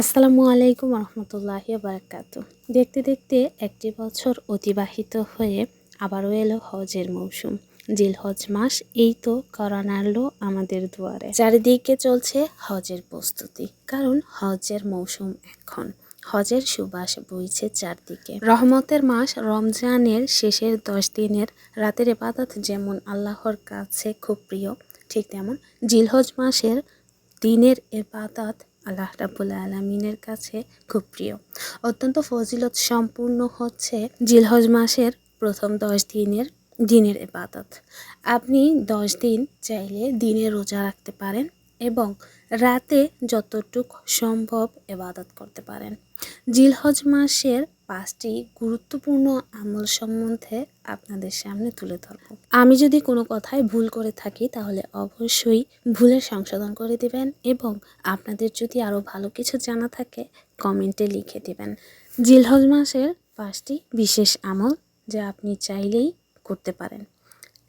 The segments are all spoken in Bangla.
আসসালামু আলাইকুম রহমতুল্লাহি বারাকাত। দেখতে দেখতে একটি বছর অতিবাহিত হয়ে আবারও এলো হজের মৌসুম। জিল হজ মাস, এই তো করা নাড়লো আমাদের দুয়ারে। চারিদিকে চলছে হজের প্রস্তুতি, কারণ হজের মৌসুম এখন। হজের সুবাস বইছে চারদিকে। রহমতের মাস রমজানের শেষের দশ দিনের রাতের এবাদত যেমন আল্লাহর কাছে খুব প্রিয়, ঠিক তেমন জিলহজ মাসের দিনের এবাদত আল্লাহ রাবুল আলমিনের কাছে খুব প্রিয়। অত্যন্ত ফজিলত সম্পূর্ণ হচ্ছে জিলহজ মাসের প্রথম দশ দিনের দিনের এবাদত আপনি দশ দিন চাইলে দিনে রোজা রাখতে পারেন। এবং রাতে যতটুক সম্ভব এবাদত করতে পারেন। জিলহজ মাসের পাঁচটি গুরুত্বপূর্ণ আমল সম্বন্ধে আপনাদের সামনে তুলে ধরব। আমি যদি কোনো কথায় ভুল করে থাকি, তাহলে অবশ্যই ভুলের সংশোধন করে দিবেন এবং আপনাদের যদি আরও ভালো কিছু জানা থাকে, কমেন্টে লিখে দিবেন। জিলহজ মাসের পাঁচটি বিশেষ আমল যা আপনি চাইলেই করতে পারেন।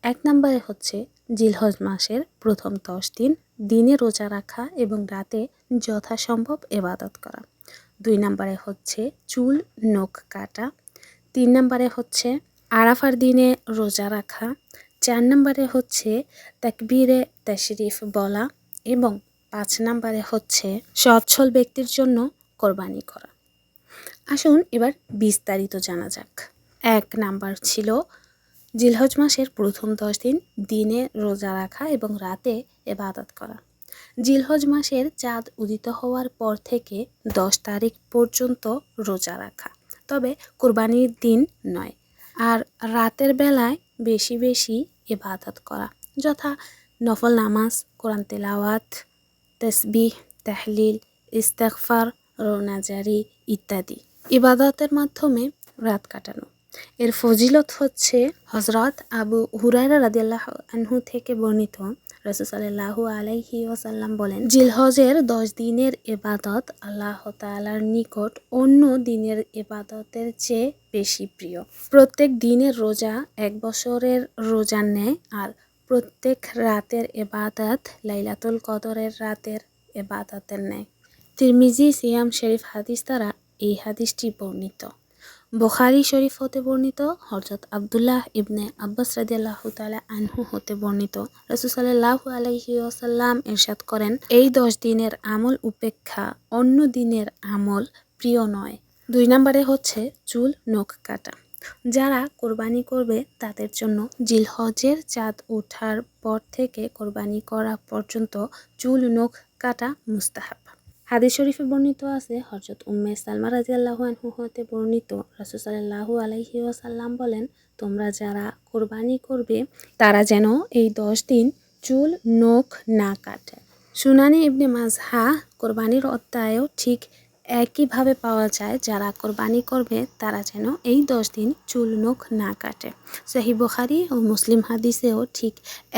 এক নম্বরে হচ্ছে জিলহজ মাসের প্রথম দশ দিন দিনে রোজা রাখা এবং রাতে যথাসম্ভব এবাদত করা। দুই নম্বরে হচ্ছে চুল নখ কাটা। তিন নম্বরে হচ্ছে আরাফার দিনে রোজা রাখা। চার নম্বরে হচ্ছে তাকবীরে তশরিফ বলা এবং পাঁচ নম্বরে হচ্ছে সচ্ছল ব্যক্তির জন্য কোরবানি করা। আসুন এবার বিস্তারিত জানা যাক। এক নাম্বার ছিল জিলহজ মাসের প্রথম দশ দিন দিনে রোজা রাখা এবং রাতে এবাদত করা। জিলহজ মাসের চাঁদ উদিত হওয়ার পর থেকে দশ তারিখ পর্যন্ত রোজা রাখা। তবে কোরবানির দিন নয়, আর রাতের বেলায় বেশি বেশি এবাদত করা, যথা নফল নামাজ, কোরআন তেলাওয়াত, তসবিহ, তাহলিল ইস্তেকফার রোনাজারি ইত্যাদি। ইবাদতের মাধ্যমে রাত কাটানো। এর ফজিলত হচ্ছে হজরত আবু হুরাইরা রাদিয়াল্লাহ আনহু থেকে বর্ণিত। রসুসাল্লাহু আলাইহি ওসাল্লাম বলেন, জিলহজের দশ দিনের এবাদত আল্লাহ তালার নিকট অন্য দিনের এবাদতের চেয়ে বেশি প্রিয়। প্রত্যেক দিনের রোজা এক বছরের রোজার নেয় আর প্রত্যেক রাতের এবাদত লাইলাতুল কদরের রাতের এবাদতের নেয়। তিরমিজি সিয়াম শরীফ হাদিস দ্বারা এই হাদিসটি বর্ণিত। বোখারি শরীফ হতে বর্ণিত হরজত আবদুল্লাহ ইবনে আব্বাস রাদিয়াল্লাহ তালা আনহু হতে বর্ণিত। রসুসাল্লাহ আলহি ওসাল্লাম এরশাদ করেন, এই দশ দিনের আমল উপেক্ষা অন্য দিনের আমল প্রিয় নয়। দুই নম্বরে হচ্ছে চুল নখ কাটা। যারা কোরবানি করবে তাদের জন্য জিলহজের চাঁদ ওঠার পর থেকে কোরবানি করা পর্যন্ত চুল নখ কাটা মুস্তাহাব। হাদিস শরীফে বর্ণিত আছে হজরত উম্মে সালমা রাজি আল্লাহ আনহু হতে বর্ণিত রাসুসাল্লাহু আলাইহি ওয়াসাল্লাম বলেন, তোমরা যারা কোরবানি করবে, তারা যেন এই দশ দিন চুল, নখ না কাটে। সুনানি ইবনে মাজহা কোরবানির অধ্যায়ও ঠিক একইভাবে পাওয়া যায়, যারা কোরবানি করবে, তারা যেন এই দশ দিন চুল, নখ না কাটে। সহি বুখারি ও মুসলিম হাদিসেও ঠিক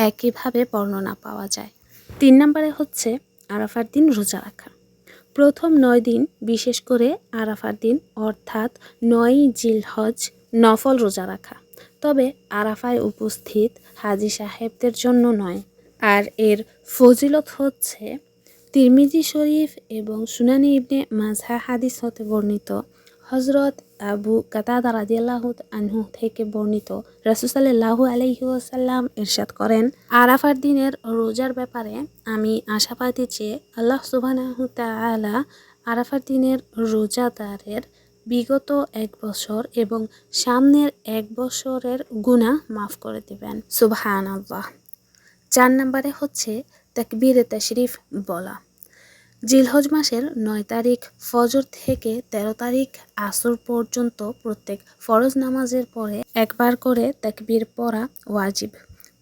একইভাবে বর্ণনা পাওয়া যায়। তিন নম্বরে হচ্ছে আরাফার দিন রোজা রাখা। প্রথম নয় দিন, বিশেষ করে আরাফার দিন, অর্থাৎ নয় জিলহজ, নফল রোজা রাখা। তবে আরাফায় উপস্থিত হাজি সাহেবদের জন্য নয়। আর এর ফজিলত হচ্ছে তিরমিজি শরীফ এবং সুনানি ইবনে মাঝহা হাদিস হতে বর্ণিত হজরত আবু কাতাদা রাজিয়াল্লাহ আনহু থেকে বর্ণিত রসুসাল্লাহু আলহি ওসাল্লাম ইরশাদ করেন, আরাফার দিনের রোজার ব্যাপারে আমি আশাবাদী যে আল্লাহ সুবাহ আরাফার দিনের রোজাদারের বিগত এক বছর এবং সামনের এক বছরের গুণা মাফ করে দেবেন। সুবহান আল্লাহ চার নম্বরে হচ্ছে তাকবীর তশরিফ বলা। জিলহজ মাসের নয় তারিখ ফজর থেকে ১৩ তারিখ আসর পর্যন্ত প্রত্যেক ফরজ নামাজের পরে একবার করে তাকবীর পড়া ওয়াজিব।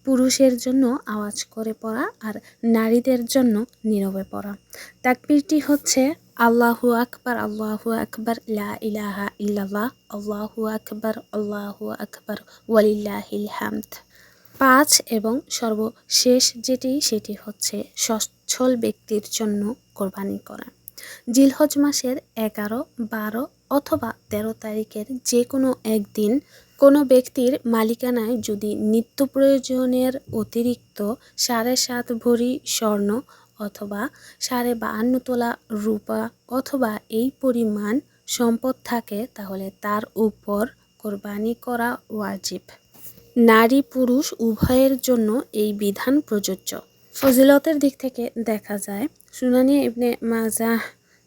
পুরুষের জন্য আওয়াজ করে পড়া আর নারীদের জন্য নীরবে পড়া। তাকবীরটি হচ্ছে আল্লাহু আকবার আল্লাহু আকবার, লা ইলাহা ইল্লাল্লাহ, আল্লাহু আকবার আল্লাহু আকবার, ওয়ালিল্লাহিল হামদ। পাঁচ এবং সর্বশেষ যেটি, সেটি হচ্ছে সচ্ছল ব্যক্তির জন্য কোরবানি করা। জিলহজ মাসের এগারো, বারো অথবা তেরো তারিখের যে কোনো একদিন কোনো ব্যক্তির মালিকানায় যদি নিত্য প্রয়োজনের অতিরিক্ত সাড়ে সাত ভরি স্বর্ণ অথবা সাড়ে বাহান্ন তোলা রূপা অথবা এই পরিমাণ সম্পদ থাকে, তাহলে তার উপর কোরবানি করা ওয়াজিব। নারী পুরুষ উভয়ের জন্য এই বিধান প্রযোজ্য। ফজিলতের দিক থেকে দেখা যায়, সুনানি ইবনে মাজাহ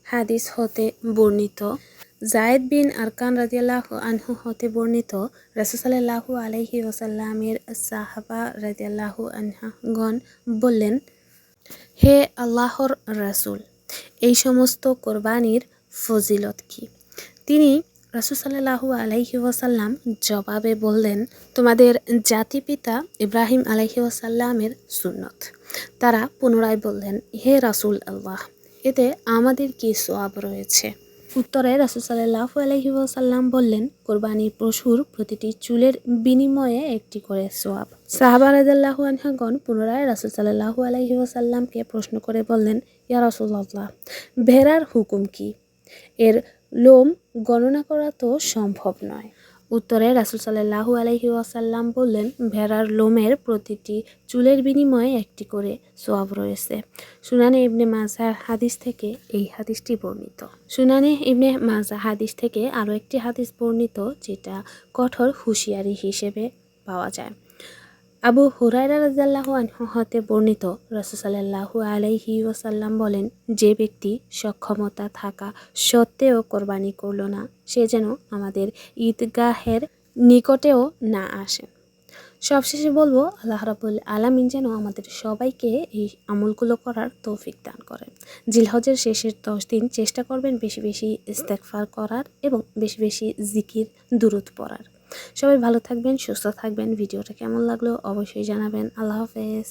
হাদিস হতে বর্ণিত। জায়েদ বিন আরকান রাদিয়াল্লাহ আনহু হতে বর্ণিত। রাসুসাল্লাহু আলাইহি ওসাল্লামের সাহাবা রাদিয়াল্লাহু আনহাগণ বললেন, হে আল্লাহর রাসূল, এই সমস্ত কোরবানির ফজিলত কি? তিনি রাসুসাল্লাহু আলাইহি ওয়াসাল্লাম জবাবে বললেন, তোমাদের জাতিপিতা ইব্রাহিম আলাইহি ওয়াসাল্লামের সুন্নত। তারা পুনরায় বললেন, হে রাসূল আল্লাহ, এতে আমাদের কি সোয়াব রয়েছে? উত্তরে রাসুল সাল্লাহু আলহি ওসাল্লাম বললেন কোরবানির পশুর প্রতিটি চুলের বিনিময়ে একটি করে সোয়াব সাহাবা রাজাল্লাহু আনহাগণ পুনরায় রাসুল সাল্লাহু আলহি ওসাল্লামকে প্রশ্ন করে বললেন, ইয়া রাসুল্লাহ ভেড়ার হুকুম কি? এর লোম গণনা করা তো সম্ভব নয়। উত্তরে রাসুল সাল্লাহু আলহি ওয়াসাল্লাম বললেন, ভেড়ার লোমের প্রতিটি চুলের বিনিময়ে একটি করে সোয়াব রয়েছে। সুনানে ইবনে মাজার হাদিস থেকে এই হাদিসটি বর্ণিত। সুনানে ইবনে মাজা হাদিস থেকে আরও একটি হাদিস বর্ণিত, যেটা কঠোর হুঁশিয়ারি হিসেবে পাওয়া যায়। আবু হুরাইরা রাজাল্লাহু আনহু হতে বর্ণিত রসুসাল্লাহু আলাইহি ওসাল্লাম বলেন, যে ব্যক্তি সক্ষমতা থাকা সত্ত্বেও কোরবানি করল না, সে যেন আমাদের ঈদগাহের নিকটেও না আসে। সবশেষে বলব, আল্লাহ রাবুল আলামিন যেন আমাদের সবাইকে এই আমলগুলো করার তৌফিক দান করেন। জিলহজের শেষের দশ দিন চেষ্টা করবেন বেশি বেশি ইস্তেকফার করার এবং বেশি বেশি জিকির দূরত পড়ার। সবাই ভালো থাকবেন সুস্থ থাকবেন। ভিডিওটা কেমন লাগল অবশ্যই জানাবেন। আল্লাহ হাফেজ।